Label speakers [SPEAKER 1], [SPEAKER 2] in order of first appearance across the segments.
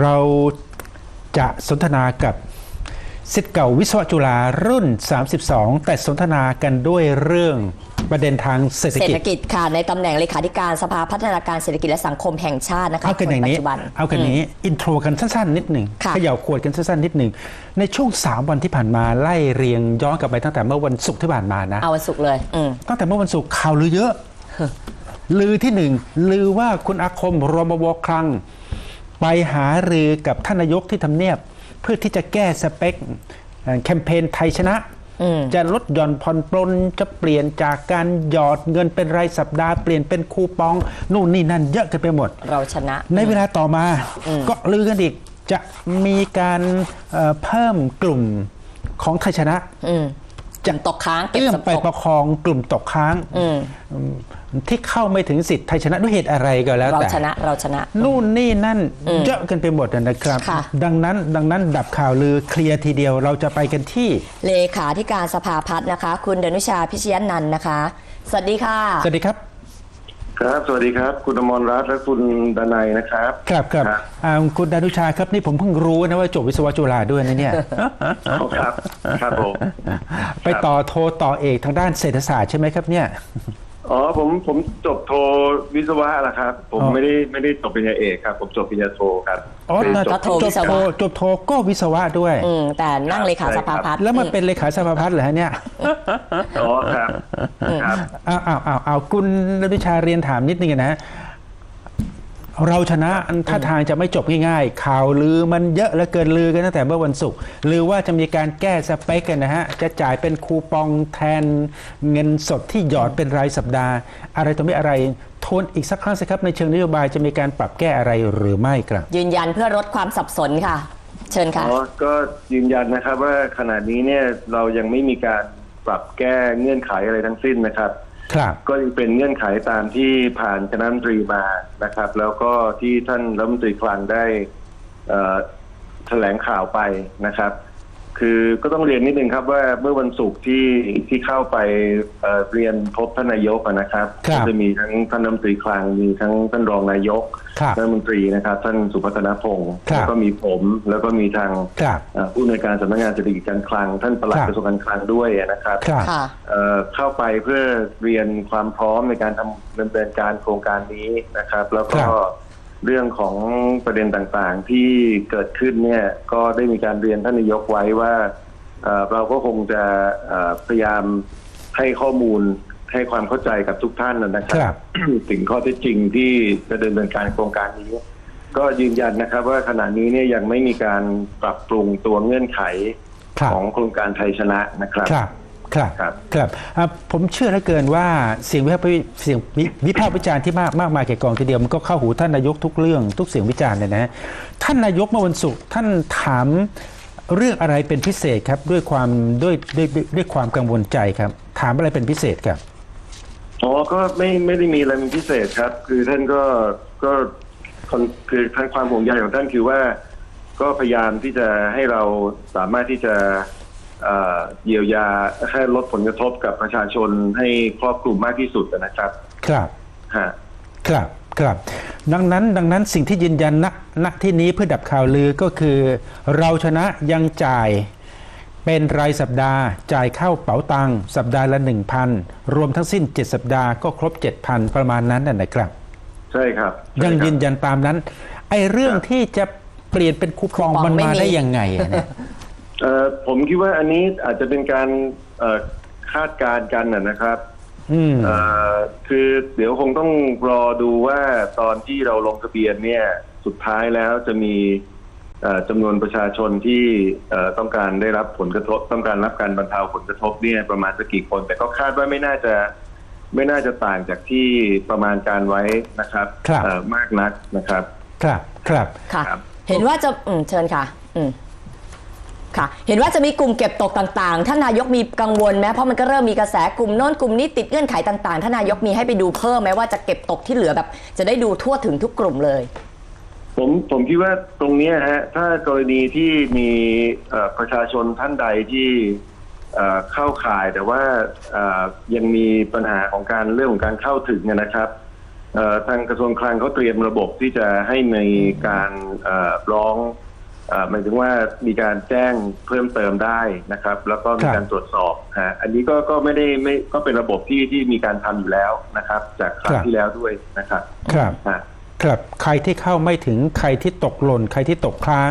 [SPEAKER 1] เราจะสนทนากับสิทธิ์เก่าวิศวะจุฬารุ่น 32 แต่สนทนากันด้วยเรื่องประเด็นทางเศรษฐ
[SPEAKER 2] เศรษ
[SPEAKER 1] กิจ
[SPEAKER 2] ฐกิจค่ะในตำแหน่งเลขาธิการสภาพัฒนาการเศรษฐกิจและสังคมแห่งชาตินะคะ
[SPEAKER 1] เอากันอย่าง
[SPEAKER 2] ปั
[SPEAKER 1] นี้
[SPEAKER 2] จจุบัน
[SPEAKER 1] เอากันอย่างนี้อินโทรกันสั้นๆนิดหนึ่ง
[SPEAKER 2] ค่ะ
[SPEAKER 1] เขย่าขวดกันสั้นๆนิดหนึ่งในช่วง 3 วันที่ผ่านมาไล่เรียงย้อนกลับไปตั้งแต่เมื่อวันศุกร์ที่ผ่านมานะ
[SPEAKER 2] เอาวันศุกร์เลยอืม
[SPEAKER 1] ตั้งแต่เมื่อวันศุกร์ข่าวลือเยอะลือที่หนึ่งลือว่าคุณอาคมรมวคลัง ไปหารือกับท่านนายกที่ทำเนียบ เพื่อที่จะแก้สเปคเอ่อแคมเปญไทยชนะ
[SPEAKER 2] อืม
[SPEAKER 1] จะลดหย่อนผ่อนปลนจะเปลี่ยนจากการหยอดเงินเป็นรายสัปดาห์เปลี่ยนเป็นคูปอง นู่นนี่นั่นเยอะกันไปหมด
[SPEAKER 2] เราชนะ
[SPEAKER 1] ในเวลาต่อมาก็ลือกันอีกจะมีการเอ่อเพิ่มกลุ่มของไทยชนะ
[SPEAKER 2] อืม จะตกค้างเก็บ
[SPEAKER 1] เอื้อม
[SPEAKER 2] สม
[SPEAKER 1] ไป
[SPEAKER 2] ทบ
[SPEAKER 1] ประคองกลุ่มตกค้าง
[SPEAKER 2] อืม
[SPEAKER 1] ที่เข้าไม่ถึงสิทธิ์ไทยชนะด้วยเหตุอะไรก็แล้ว
[SPEAKER 2] เรา
[SPEAKER 1] แต่
[SPEAKER 2] ชนะเราชนะ
[SPEAKER 1] นู่นนี่นั่นเยอะกันไปหมดนะครับ
[SPEAKER 2] ค่ะ
[SPEAKER 1] ดังนั้นดังนั้นดับข่าวลือเคลียร์ทีเดียวเราจะไปกันที่
[SPEAKER 2] เลขาธิการสภาพัฒน์นะคะ คุณดนุชาพิชยนันท์นะคะ สวัสดีค่ะ
[SPEAKER 1] สวัสดีครับ
[SPEAKER 3] ครับ สวัสดีครับ คุณอมรรัตน์และคุณดนัยนะครับ
[SPEAKER 1] ครับ ครับ
[SPEAKER 3] ครับ
[SPEAKER 1] อ่าคุณดานุชาครับนี่ผมเพิ่งรู้นะว่าจบวิศวะจุฬาด้วยนะเนี่ย
[SPEAKER 3] ครับ ครับผม
[SPEAKER 1] ไปต่อโทต่อเอกทางด้านเศรษฐศาสตร์ใช่ไหมครับเนี่ย
[SPEAKER 3] อ๋อผมผมจบโทวิศวะแล้วครับ ผม
[SPEAKER 1] อ๋อ
[SPEAKER 3] ไม่ได้ไม่ได้จบปริญญาเอกครับ ผมจบปริญญาโทครับ
[SPEAKER 1] อ๋อ
[SPEAKER 3] ไม่ได้จ
[SPEAKER 2] ก็
[SPEAKER 3] บ
[SPEAKER 2] โท
[SPEAKER 1] จ
[SPEAKER 2] วิ
[SPEAKER 1] บ
[SPEAKER 2] ศ
[SPEAKER 1] โท
[SPEAKER 2] วะ
[SPEAKER 1] จบโทก็วิศวะด้วย
[SPEAKER 2] อืมแต่นั่งเลขาสภาพัฒน์
[SPEAKER 1] แล้วมันเป็นเลขาสภาพัฒน์เหรอฮะเนี่ย
[SPEAKER 3] อ๋อครับครับ
[SPEAKER 1] อ้าวอ้าวอ้าวอ้าวคุณดานุชาเรียนถามนิดนึงนะฮะ เราชนะท่าทางจะไม่จบง่ายๆ ข่าวลือมันเยอะเหลือเกินลือกันตั้งแต่เมื่อวันศุกร์ลือว่าจะมีการแก้สเปคกันนะฮะ จะจ่ายเป็นคูปองแทนเงินสดที่หยอดเป็นรายสัปดาห์ อะไรต่อไม่อะไรทวนอีกสักครั้งสิครับในเชิงนโยบายจะมีการปรับแก้อะไรหรือไม่ครับ
[SPEAKER 2] ยืนยันเพื่อลดความสับสนค่ะ เชิญค่ะ
[SPEAKER 3] อ๋อก็ยืนยันนะครับว่าขณะนี้เนี่ยเรายังไม่มีการปรับแก้เงื่อนไขอะไรทั้งสิ้นนะครับ
[SPEAKER 1] ครับ
[SPEAKER 3] ก็ยังเป็นเงื่อนไขตามที่ผ่านคณะรัฐมนตรีมานะครับ แล้วก็ที่ท่านรัฐมนตรีคลังได้แถลงข่าวไปนะครับ คือก็ต้องเรียนนิดนึงครับว่าเมื่อวันศุกร์ที่ที่เข้าไปเอ่อเรียนพบท่านนายกอะนะครับ
[SPEAKER 1] ครับ
[SPEAKER 3] ก็จะมีทั้งท่านรัฐมนตรีคลังมีทั้งท่านรองนายก
[SPEAKER 1] ครับ
[SPEAKER 3] รัฐมนตรีนะครับ ท่านสุพัฒนพงศ์
[SPEAKER 1] ครับ
[SPEAKER 3] แล้วก็มีผมแล้วก็มีทาง
[SPEAKER 1] ครับ
[SPEAKER 3] เอ่อผู้อำนวยการสำนักงานเศรษฐกิจการคลัง ท่านปลัด
[SPEAKER 1] ครับ
[SPEAKER 3] กระทรวงการคลังด้วยนะครับ
[SPEAKER 1] ครับ
[SPEAKER 2] ค่ะ
[SPEAKER 3] เอ่อเข้าไปเพื่อเรียนความพร้อมในการทำดำเนินการโครงการนี้นะครับ แล้วก็
[SPEAKER 1] ครับ
[SPEAKER 3] เรื่องของประเด็นต่างๆ ที่เกิดขึ้นเนี่ยก็ได้มีการเรียนท่านนายกไว้ว่าเอ่อเราก็คงจะเอ่อพยายามให้ข้อมูลให้ความเข้าใจกับทุกท่านนะครั
[SPEAKER 1] ครับ
[SPEAKER 3] ถึงข้อเท็จจริงที่จะดำเนินการโครงการนี้ ก็ยืนยันนะครับ ว่าขณะนี้เนี่ยยังไม่มีการปรับปรุงตัวเงื่อนไข
[SPEAKER 1] ครับ
[SPEAKER 3] ของโครงการไทยชนะนะครับ
[SPEAKER 1] ครับครับ
[SPEAKER 3] ครับ
[SPEAKER 1] ครับอะผมเชื่อเหลือเกินว่าเสียงวิพากษ์วิเสียงวิวิพากษ์วิจารณ์ที่มากมากมายแก่กองทีเดียวมันก็เข้าหูท่านนายกทุกเรื่อง ทุกเสียงวิจารณ์เลยนะท่านนายกเมื่อวันศุกร์ท่านถามเรื่องอะไรเป็นพิเศษครับด้วยความด้วยด้วยด้วยด้วยความกังวลใจครับ ถามอะไรเป็นพิเศษครับ
[SPEAKER 3] อ๋อก็ไม่ไม่ได้มีอะไรเป็นพิเศษครับ คือท่านก็ก็คนคือท่านความห่วงใยของท่านคือว่า ก็พยายามที่จะให้เราสามารถที่จะ เอ่อเยียวยาให้ลดผลกระทบกับประชาชนให้ครอบคลุมมากที่สุดนะครับ
[SPEAKER 1] ครับ
[SPEAKER 3] ฮะ
[SPEAKER 1] ครับครับ ดังนั้นดังนั้นสิ่งที่ยืนยันณณที่นี้เพื่อดับข่าวลือก็คือ เราชนะยังจ่ายเป็นรายสัปดาห์จ่ายเข้าเป๋าตังค์สัปดาห์ละ 1,000 รวมทั้งสิ้น 7 สัปดาห์ก็ครบ 7,000 ประมาณนั้นน่ะนะครับ
[SPEAKER 3] ใช่ครับ
[SPEAKER 1] ยัง
[SPEAKER 3] ใช่ครับ
[SPEAKER 1] ยืนยันตามนั้น ไอ้เรื่อง
[SPEAKER 3] ครับ
[SPEAKER 1] ที่จะเปลี่ยนเป็นคูปอง
[SPEAKER 2] คูปอง
[SPEAKER 1] มัน
[SPEAKER 2] ไม่
[SPEAKER 1] มา
[SPEAKER 2] มี
[SPEAKER 1] ได้ยังไงอะ เนี่ย
[SPEAKER 3] เอ่อผมคิดว่าอันนี้อาจจะเป็นการเอ่อคาดการณ์กันนะนะครับ
[SPEAKER 1] อืม
[SPEAKER 3] เอ่อคือเดี๋ยวคงต้องรอดูว่าตอนที่เราลงทะเบียนเนี่ย สุดท้ายแล้วจะมีเอ่อจำนวนประชาชนที่เอ่อต้องการได้รับผลกระทบ ต้องการรับการบรรเทาผลกระทบเนี่ยประมาณสักกี่คน แต่ก็คาดว่าไม่น่าจะไม่น่าจะต่างจากที่ประมาณการไว้นะครับ
[SPEAKER 1] ครับ
[SPEAKER 3] เอ่อมากนักนะครับ
[SPEAKER 1] ครับ ครับ
[SPEAKER 2] ค่ะ
[SPEAKER 3] ครับ
[SPEAKER 2] เห็นว่าจะอืมเชิญค่ะ อืม ค่ะ เห็นว่าจะมีกลุ่มเก็บตกต่างๆ ท่านนายกมีกังวลไหมเพราะมันก็เริ่มมีกระแสกลุ่มโน้นกลุ่มนี้ติดเงื่อนไขต่างๆ ท่านนายกมีให้ไปดูเพิ่มไหมว่าจะเก็บตกที่เหลือแบบ จะได้ดูทั่วถึงทุกกลุ่มเลย
[SPEAKER 3] ผมผมคิดว่าตรงนี้ฮะถ้ากรณีที่มีประชาชนท่านใดที่เข้าข่ายแต่ว่ายังมีปัญหาของการเรื่องของการเข้าถึงนะครับทางกระทรวงคลังเขาเตรียมระบบที่จะให้มีการร้อง หมายถึงว่ามีการแจ้งเพิ่มเติมได้นะครับ แล้วก็มี
[SPEAKER 1] ครับ
[SPEAKER 3] การตรวจสอบฮะอันนี้ก็ก็ไม่ได้ไม่ก็เป็นระบบที่ที่มีการทำอยู่แล้วนะครับ จากครั้งที่แล้วด้วยนะครับ
[SPEAKER 1] ครับ
[SPEAKER 3] ฮะ
[SPEAKER 1] ครับใครที่เข้าไม่ถึงใครที่ตกหล่นใครที่ตกค้าง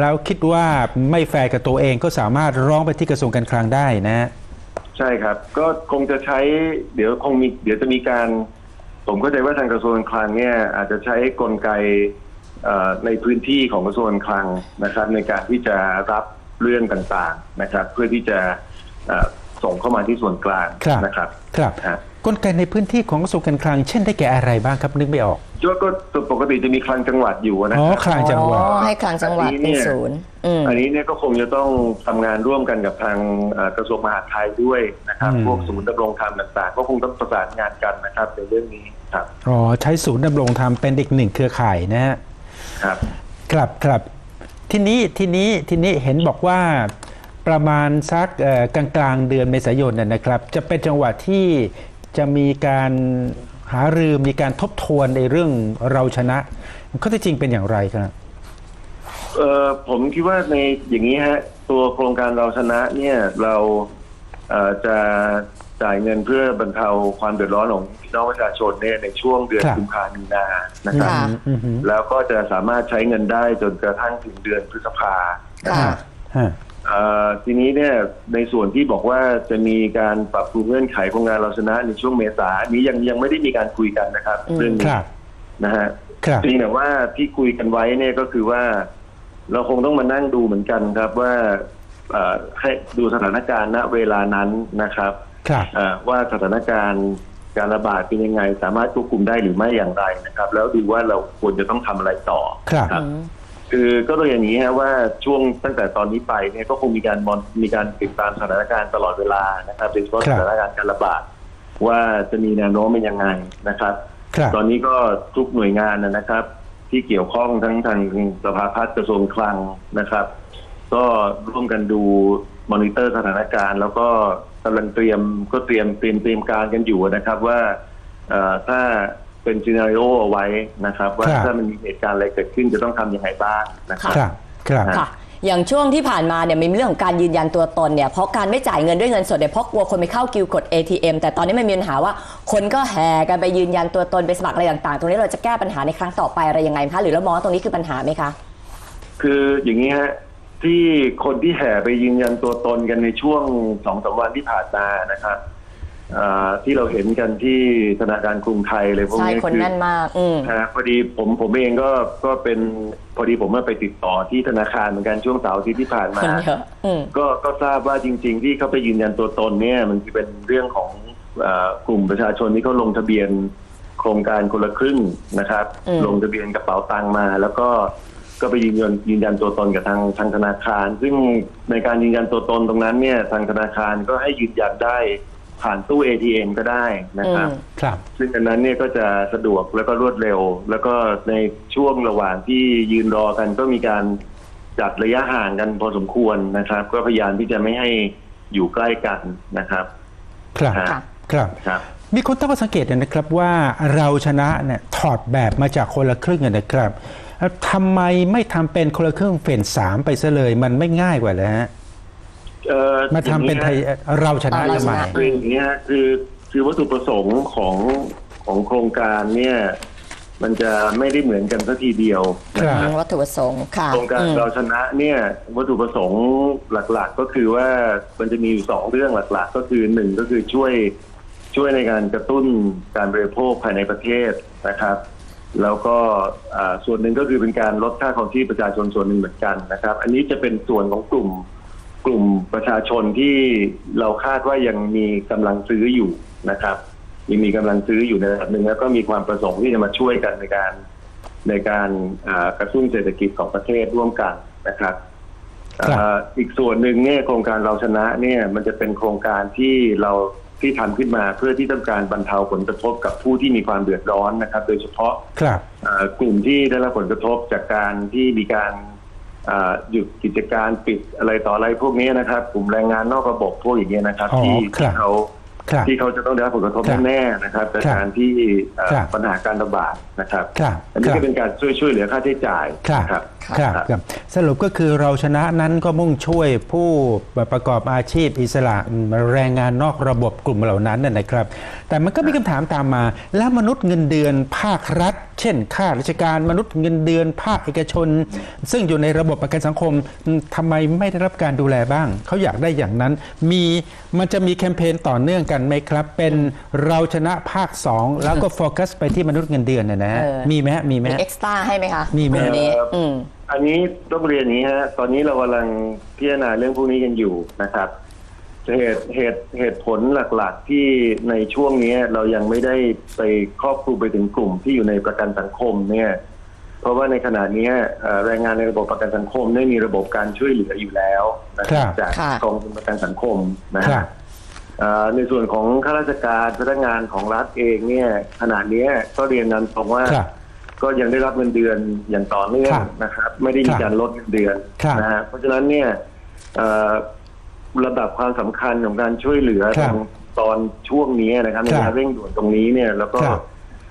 [SPEAKER 1] แล้วคิดว่าไม่แฟร์กับตัวเองก็สามารถร้องไปที่กระทรวงการคลังได้นะฮะ
[SPEAKER 3] ใช่ครับ ก็คงจะใช้เดี๋ยวคงมีเดี๋ยวจะมีการ ผมเข้าใจว่าทางกระทรวงการคลังเนี่ยอาจจะใช้กลไกเอ่อ ในพื้นที่ของกระทรวงการคลังนะครับ ในการที่จะรับเรื่องต่างๆนะครับ เพื่อที่จะเอ่อส่งเข้ามาที่ส่วนกลาง
[SPEAKER 1] ครับ
[SPEAKER 3] นะครับ
[SPEAKER 1] ครับ
[SPEAKER 3] ฮะ
[SPEAKER 1] กลไกในพื้นที่ของกระทรวงการคลัง เช่นได้แก่อะไรบ้างครับนึกไม่ออก
[SPEAKER 3] ก็ก็ปกติจะมีคลังจังหวัดอยู่นะ
[SPEAKER 1] อ๋อ
[SPEAKER 3] ครับ
[SPEAKER 1] คลังจังหวัด
[SPEAKER 2] อ๋อให้คลังจังหวัดเป็นศูนย์อืม
[SPEAKER 3] อันนี้เนี่ยก็คงจะต้องทำงานร่วมกันกับทางเอ่อกระทรวงมหาดไทยด้วยนะครับ
[SPEAKER 1] อืม
[SPEAKER 3] พวกศูนย์ดำรงธรรมต่างๆ ก็คงต้องประสานงานกันนะครับในเรื่องนี้ครับ
[SPEAKER 1] อ๋อใช้ศูนย์ดำรงธรรมเป็นอีกหนึ่งเครือข่ายนะฮะ
[SPEAKER 3] ครับ
[SPEAKER 1] ครับครับทีนี้ทีนี้ทีนี้เห็นบอกว่าประมาณสักเอ่อกลางกลางๆเดือนเมษายนน่ะนะครับ จะเป็นจังหวะที่จะมีการหารือมีการทบทวนในเรื่องเราชนะข้อเท็จจริงเป็นอย่างไรครับ
[SPEAKER 3] เอ่อผมคิดว่าในอย่างนี้ฮะตัวโครงการเราชนะเนี่ยเราเอ่อจะ จ่ายเงินเพื่อบรรเทาความเดือดร้อนของพี่น้องประชาชนเนี่ยในช่วงเดือน
[SPEAKER 1] ครับ
[SPEAKER 3] กุมภาพันธ์มีนานะครับ
[SPEAKER 2] ค่ะ
[SPEAKER 1] อืมอืม
[SPEAKER 3] แล้วก็จะสามารถใช้เงินได้จนกระทั่งถึงเดือนพฤษภานะค
[SPEAKER 2] ค่ะ
[SPEAKER 3] รับ
[SPEAKER 1] ฮะ
[SPEAKER 3] เอ่อทีนี้เนี่ยในส่วนที่บอกว่าจะมีการปรับปรุงเงื่อนไขโครงการเราชนะในช่วงเมษาอันนี้ยังยังไม่ได้มีการคุยกันนะครับ
[SPEAKER 2] อืม
[SPEAKER 3] เรื่อง
[SPEAKER 1] ค
[SPEAKER 3] นี้
[SPEAKER 1] รับ
[SPEAKER 3] นะฮะ
[SPEAKER 1] ครับ
[SPEAKER 3] เพียงแต่ว่าที่คุยกันไว้เนี่ยก็คือว่า เราคงต้องมานั่งดูเหมือนกันครับว่าเอ่อให้ดูสถานการณ์ณเวลานั้นนะครับ
[SPEAKER 1] ครับ
[SPEAKER 3] เอ่อว่าสถานการณ์การระบาดเป็นยังไง สามารถควบคุมได้หรือไม่อย่างไรนะครับ แล้วดูว่าเราควรจะต้องทำอะไรต่อ
[SPEAKER 1] ครับ
[SPEAKER 3] ครับคือก็ต้องอย่างนี้ฮะว่าช่วงตั้งแต่ตอนนี้ไปเนี่ยก็คงมีการมอนมีการติดตามสถานการณ์ตลอดเวลานะครับโดยเฉพาะ
[SPEAKER 1] ครั
[SPEAKER 3] ส
[SPEAKER 1] บ
[SPEAKER 3] ถานการณ์การระบาดว่าจะมีแนวโน้มเป็นยังไงนะครับ
[SPEAKER 1] ครับ
[SPEAKER 3] ตอนนี้ก็ทุกหน่วยงานนะนะครับ ที่เกี่ยวข้องทั้งทางสภาพัฒน์กระทรวงคลังนะครับ ก็ร่วมกันดูมอนิเตอร์สถานการณ์ แล้วก็ กำลังเตรียมก็เตรียมเตรียมเตรียมการกันอยู่นะครับว่าเอ่อถ้าเป็นซีนารีโอเอาไว้นะครับ ว่า
[SPEAKER 1] ครับ
[SPEAKER 3] ถ้ามันมีเหตุการณ์อะไรเกิดขึ้นจะต้องทำยังไงบ้างนะครับ
[SPEAKER 1] ครับครับ
[SPEAKER 2] ค่ะอย่างช่วงที่ผ่านมาเนี่ยมีเรื่องของการยืนยันตัวตนเนี่ยเพราะการไม่จ่ายเงินด้วยเงินสดเนี่ยเพราะกลัวคนไปเข้าคิวกด ATM แต่ตอนนี้มันมีปัญหาว่าคนก็แห่กันไปยืนยันตัวตนไปสมัครอะไรต่างๆ ตรงนี้เราจะแก้ปัญหาในครั้งต่อไปอะไรยังไงคะหรือเรามองว่าตรงนี้คือปัญหาไหมคะ
[SPEAKER 3] คืออย่างนี้ฮะ ที่คนที่แห่ไปยืนยันตัวตนกันในช่วงสองสามวันที่ผ่านมานะครับอ่าที่เราเห็นกันที่ธนาคารกรุงไทยเลยพวก
[SPEAKER 2] ใช่
[SPEAKER 3] นี้
[SPEAKER 2] คนแน่นมากอืม
[SPEAKER 3] ฮะพอดีผมผมเองก็ก็เป็นพอดีผมเมื่อไปติดต่อที่ธนาคารเหมือนกันช่วงเสาร์อาทิตย์ที่ผ่าน
[SPEAKER 2] ค
[SPEAKER 3] มา
[SPEAKER 2] นเยอะอืม
[SPEAKER 3] ก็ก็ทราบว่าจริง ๆ ที่เขาไปยืนยันตัวตนเนี่ยมันคือเป็นเรื่องของเออกลุ่มประชาชนที่เขาลงทะเบียนโครงการคนละครึ่งนะครับ
[SPEAKER 2] อืม
[SPEAKER 3] ลงทะเบียนกระเป๋าตังค์มา แล้วก็ ก็ไปยืนยันยืนยันตัวตนกับทางทางธนาคาร ซึ่งในการยืนยันตัวตนตรงนั้นเนี่ยทางธนาคารก็ให้ยืนยันได้ผ่านตู้ ATM ก็ได้นะครับ
[SPEAKER 2] อืม
[SPEAKER 1] ครับ
[SPEAKER 3] ซึ่งอันนั้นเนี่ยก็จะสะดวกแล้วก็รวดเร็ว แล้วก็ในช่วงระหว่างที่ยืนรอกันก็มีการจัดระยะห่างกันพอสมควรนะครับ ก็พยายามที่จะไม่ให้อยู่ใกล้กันนะครับ
[SPEAKER 1] ครับ
[SPEAKER 3] ค่ะ
[SPEAKER 1] ครับ
[SPEAKER 3] ครับ
[SPEAKER 1] มีคนตั้งข้อสังเกตนะครับว่าเราชนะเนี่ยถอดแบบมาจากคนละครึ่งนะครับแล้ว ทำไมไม่ทำเป็นคนละครึ่งเฟสสามไปซะเลย มันไม่ง่ายกว่าเลยฮะ
[SPEAKER 3] เอ่อ
[SPEAKER 1] มาทำเป็นไทยเราชนะ
[SPEAKER 2] เอาเรา
[SPEAKER 1] ทำไม
[SPEAKER 2] ชนะ
[SPEAKER 3] คืออย่างนี้ยคือคือวัตถุประสงค์ของของโครงการเนี่ยมันจะไม่ได้เหมือนกันสัทีเดียวนะค
[SPEAKER 1] ครั
[SPEAKER 3] รับ
[SPEAKER 1] บ
[SPEAKER 2] วัตถุประสงค์ค่ะ
[SPEAKER 3] โครงการ
[SPEAKER 2] อืม
[SPEAKER 3] เราชนะเนี่ยวัตถุประสงค์หลัก ๆ ก็คือว่ามันจะมีอยู่สองเรื่องหลัก ๆ ก็คือหนึ่งก็คือช่วยช่วยในการกระตุ้นการบริโภคภายในประเทศนะครับ แล้วก็อ่าส่วนหนึ่งก็คือเป็นการลดค่าของที่ประชาชนส่วนหนึ่งเหมือนกันนะครับ อันนี้จะเป็นส่วนของกลุ่มกลุ่มประชาชนที่เราคาดว่ายังมีกำลังซื้ออยู่นะครับยังมีกำลังซื้ออยู่ในระดับหนึ่งแล้วก็มีความประสงค์ที่จะมาช่วยกันในการในการอ่ากระตุ้นเศรษฐกิจของประเทศร่วมกันนะครับ
[SPEAKER 1] ครับ
[SPEAKER 3] อ่าอีกส่วนหนึ่งเนี่ยโครงการเราชนะเนี่ยมันจะเป็นโครงการที่เรา ที่ทำขึ้นมาเพื่อที่ต้องการบรรเทาผลกระทบกับผู้ที่มีความเดือดร้อนนะครับ โดยเฉพาะ
[SPEAKER 1] ครับ
[SPEAKER 3] อ่ากลุ่มที่ได้รับผลกระทบจากการที่มีการอ่าหยุดกิจการปิดอะไรต่ออะไรพวกนี้นะครับ กลุ่มแรงงานนอกระบบพวกอย่างเงี้ยนะครับ
[SPEAKER 1] อ๋อ
[SPEAKER 3] ที่
[SPEAKER 1] ครับ
[SPEAKER 3] ที่เขา
[SPEAKER 1] ครับ
[SPEAKER 3] ที่เขาจะต้องได้รับผลกระทบ
[SPEAKER 1] ครับ
[SPEAKER 3] แน่ๆนะครับจาก
[SPEAKER 1] ครับ
[SPEAKER 3] การที่เอ่อ
[SPEAKER 1] ครับ
[SPEAKER 3] ปัญหาการระบาดนะครับ
[SPEAKER 1] ครับ
[SPEAKER 3] อันนี้
[SPEAKER 1] ครั
[SPEAKER 3] ก็
[SPEAKER 1] บ
[SPEAKER 3] เป็นการช่วยช่วยเหลือค่าใช้จ่าย
[SPEAKER 1] ครับ
[SPEAKER 3] นะครับ
[SPEAKER 1] ครับครับสรุปก็คือเราชนะนั้นก็มุ่งช่วยผู้ประกอบอาชีพอิสระแรงงานนอกระบบกลุ่มเหล่านั้นน่ะนะครับ แต่มันก็มีคำถามตามมา แล้วมนุษย์เงินเดือนภาครัฐ เช่นข้าราชการมนุษย์เงินเดือนภาคเอกชน ซึ่งอยู่ในระบบประกันสังคมทำไมไม่ได้รับการดูแลบ้าง เขาอยากได้อย่างนั้น มีมันจะมีแคมเปญต่อเนื่องกันไหมครับ เป็นเราชนะภาคสองแล้วก็โฟกัสไปที่มนุษย์เงินเดือนนะนะฮะ
[SPEAKER 2] เออ
[SPEAKER 1] มีไหมฮะมีไหม
[SPEAKER 2] มี
[SPEAKER 1] ฮะ
[SPEAKER 2] เอ็กซ์ต้าให้ไหมคะ
[SPEAKER 1] มีไหม
[SPEAKER 2] ตรงนี้
[SPEAKER 3] เอ่ออื
[SPEAKER 2] อืม
[SPEAKER 3] อันนี้ต้องเรียนอย่างนี้ฮะ ตอนนี้เรากำลังพิจารณาเรื่องพวกนี้กันอยู่นะครับ เหตุเหตุเหตุผลหลักๆที่ในช่วงนี้เรายังไม่ได้ไปครอบคลุมไปถึงกลุ่มที่อยู่ในประกันสังคมเนี่ย เพราะว่าในขณะนี้เอ่อแรงงานในระบบประกันสังคมได้มีระบบการช่วยเหลืออยู่แล้วนะค
[SPEAKER 1] ครั
[SPEAKER 3] รับบจาก
[SPEAKER 2] ค่ะ
[SPEAKER 3] กองทุนประกันสังคมนะ
[SPEAKER 1] ครั
[SPEAKER 3] ฮะ
[SPEAKER 1] บ
[SPEAKER 3] เอ่อ ในส่วนของข้าราชการพนักงานของรัฐเองเนี่ยขณะนี้ก็เรียนนั้นตรงว่า
[SPEAKER 1] ครับ
[SPEAKER 3] ก็ยังได้รับเงินเดือนอย่างต่อเนื่อง
[SPEAKER 1] ครับ
[SPEAKER 3] นะครับ ไม่ได้มีการลดเงินเดือน
[SPEAKER 1] ครับ
[SPEAKER 3] นะฮะเพราะฉะนั้นเนี่ยเอ่อระดับความสำคัญของการช่วยเหลือ
[SPEAKER 1] ค
[SPEAKER 3] ต
[SPEAKER 1] รั
[SPEAKER 3] ร
[SPEAKER 1] บ
[SPEAKER 3] งตอนช่วงนี้นะครับใน
[SPEAKER 1] ครับ
[SPEAKER 3] เวลาเร่งด่วนตรงนี้เนี่ยแล้วก็
[SPEAKER 1] ครับ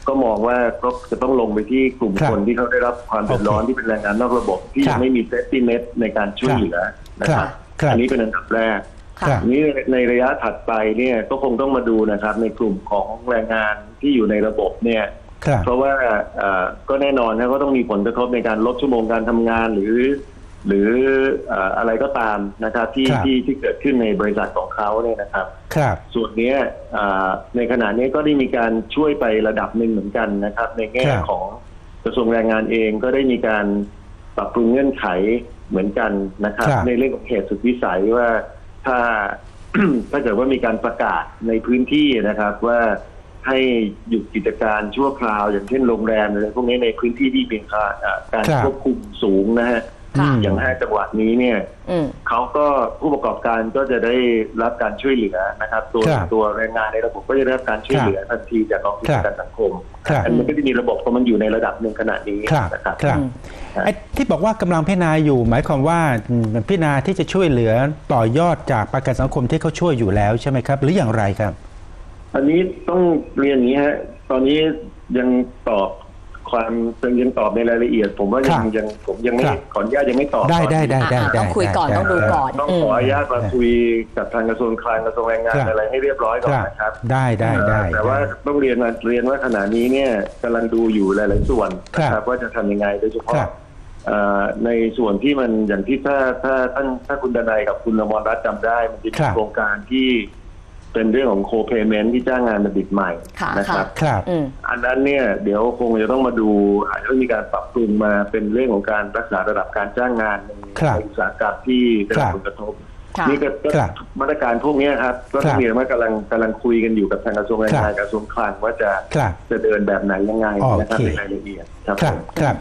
[SPEAKER 3] ก็มองว่าก็จะต้องลงไปที่กลุ่ม
[SPEAKER 1] ครับ
[SPEAKER 3] คนที่เขาได้รับความเดือดร้อน
[SPEAKER 1] โอเค
[SPEAKER 3] ที่เป็นแรงงานนอกระบบที่
[SPEAKER 1] ครั
[SPEAKER 3] ยั
[SPEAKER 1] บ
[SPEAKER 3] งไม่มีเซฟตี้เน็ตในการช่วยเหลือนะค
[SPEAKER 1] ครั
[SPEAKER 3] รั
[SPEAKER 1] บบครับ
[SPEAKER 3] อันนี้เป็นอันดับแรก
[SPEAKER 2] ค่ะ
[SPEAKER 1] ครับ
[SPEAKER 3] ทีนี้ในระยะถัดไปเนี่ยก็คงต้องมาดูนะครับ ในกลุ่มของแรงงานที่อยู่ในระบบเนี่ย
[SPEAKER 1] ครับ
[SPEAKER 3] เพราะว่าเอ่อก็แน่นอนนะก็ต้องมีผลกระทบในการลดชั่วโมงการทำงานหรือ หรือเอ่ออะไรก็ตามนะครับที่
[SPEAKER 1] ครับ
[SPEAKER 3] ที่ที่เกิดขึ้นในบริษัทของเขาเนี่ยนะครับ
[SPEAKER 1] ครับ
[SPEAKER 3] ส่วนเนี้ยเอ่อในขณะนี้ก็ได้มีการช่วยไประดับหนึ่งเหมือนกันนะครับ ในแง่
[SPEAKER 1] ครับ
[SPEAKER 3] ของกระทรวงแรงงานเองก็ได้มีการปรับปรุงเงื่อนไขเหมือนกันนะครับ
[SPEAKER 1] ครับ
[SPEAKER 3] ในเรื่องของเหตุสุดวิสัยว่า ถ้าถ้าเกิดว่ามีการประกาศในพื้นที่นะครับ ว่าให้หยุดกิจการชั่วคราว อย่างเช่นโรงแรมอะไรพวกนี้ในพื้นที่ที่มีการอ่าการ
[SPEAKER 1] ครับ
[SPEAKER 3] ควบคุมสูงนะฮะ
[SPEAKER 2] ค่ะ
[SPEAKER 3] อย่างห้าจังหวัดนี้เนี่ย
[SPEAKER 2] อืม
[SPEAKER 3] เขาก็ผู้ประกอบการก็จะได้รับการช่วยเหลือนะครับ ตัว
[SPEAKER 1] ครับ
[SPEAKER 3] ตัวแรงงานในระบบก็จะได้รับการช่วยเหลือทันทีจากกองทุน
[SPEAKER 1] ครั
[SPEAKER 3] ป
[SPEAKER 1] บ
[SPEAKER 3] ระกันสังคม
[SPEAKER 1] ครับ
[SPEAKER 3] อันมันก็จะมีระบบเพราะมันอยู่ในระดับหนึ่งขนาดนี้
[SPEAKER 1] ครับ
[SPEAKER 3] นะครับ
[SPEAKER 1] ครับ
[SPEAKER 2] อืม
[SPEAKER 1] ไอ้ที่บอกว่ากำลังพิจารณาอยู่ หมายความว่าอืมพิจารณาที่จะช่วยเหลือต่อยอดจากประกันสังคมที่เขาช่วยอยู่แล้วใช่ไหมครับ หรืออย่างไรครับ
[SPEAKER 3] อันนี้ต้องเรียนอย่างนี้ฮะตอนนี้ยังตอบความยังตอบในรายละเอียด ผมว่ายั
[SPEAKER 1] ครั
[SPEAKER 3] ง
[SPEAKER 1] บ
[SPEAKER 3] ยังผมยังไม่
[SPEAKER 1] ครับ
[SPEAKER 3] ขออนุญาตยังไม่ตอบ
[SPEAKER 1] ได้
[SPEAKER 3] ก่อน
[SPEAKER 1] ได้ได้ได้
[SPEAKER 2] อ่า
[SPEAKER 1] ได้
[SPEAKER 2] ต้องคุยก่อน
[SPEAKER 1] ไต้
[SPEAKER 2] องดูก่อน
[SPEAKER 3] ต้องขออนุญาตมาคุยกับทางกระทรวงคลังกระทรวงแรงงาน
[SPEAKER 1] ครับ
[SPEAKER 3] อะไรให้เรียบร้อยก่อ
[SPEAKER 1] คนรับ
[SPEAKER 3] นะครับ
[SPEAKER 1] ได้ได้ได้
[SPEAKER 3] แต่ว่า
[SPEAKER 1] ได้
[SPEAKER 3] ต้องเรียนมาเรียนว่าขณะนี้เนี่ยกำลังดูอยู่หลาย ๆ ส่วนนะค
[SPEAKER 1] ครั
[SPEAKER 3] รับบว่าจะทำยังไงโดยเฉ
[SPEAKER 1] ครั
[SPEAKER 3] พาะ
[SPEAKER 1] บ
[SPEAKER 3] เอ่อ ในส่วนที่มันอย่างที่ถ้าถ้าท่านถ้าคุณดนายกับคุณอมรรัตน์จำได้ มันจะมี
[SPEAKER 1] ครับ
[SPEAKER 3] โครงการที่เป็นเรื่องของโคเ a เมนที่จ้างงานบัณฑิตใหม่
[SPEAKER 2] ค่ะ
[SPEAKER 3] นะครับ
[SPEAKER 1] ครับ
[SPEAKER 2] อืม
[SPEAKER 3] อันนั้นเนี่ยเดี๋ยวคงจะต้องมาดูอาจจะต้องมีการปรับปรุงมาเป็นเรื่องของการรักษาระดับการจ้างงานใน
[SPEAKER 1] ครับ
[SPEAKER 3] ในอุตสาหกรรมที่ได้รับ
[SPEAKER 1] ครับ
[SPEAKER 3] ผลกระทบ
[SPEAKER 2] ค่ะ
[SPEAKER 3] นี่ก็ก็
[SPEAKER 1] ครับ
[SPEAKER 3] มาตรการพวกเนี้ยครับก็
[SPEAKER 1] ครั
[SPEAKER 3] ต้อบงเรียนว่ากำลังกำลังคุยกันอยู่กับทางกระทรวงแรงงาน
[SPEAKER 1] ครับ
[SPEAKER 3] กระทรวงคลังว่าจะ
[SPEAKER 1] ครับ
[SPEAKER 3] จะเดินแบบไหนยังไงนะครับ
[SPEAKER 1] โอเค
[SPEAKER 3] ในรายละเอียดครับ
[SPEAKER 1] ครับ
[SPEAKER 3] ผม
[SPEAKER 1] ครับ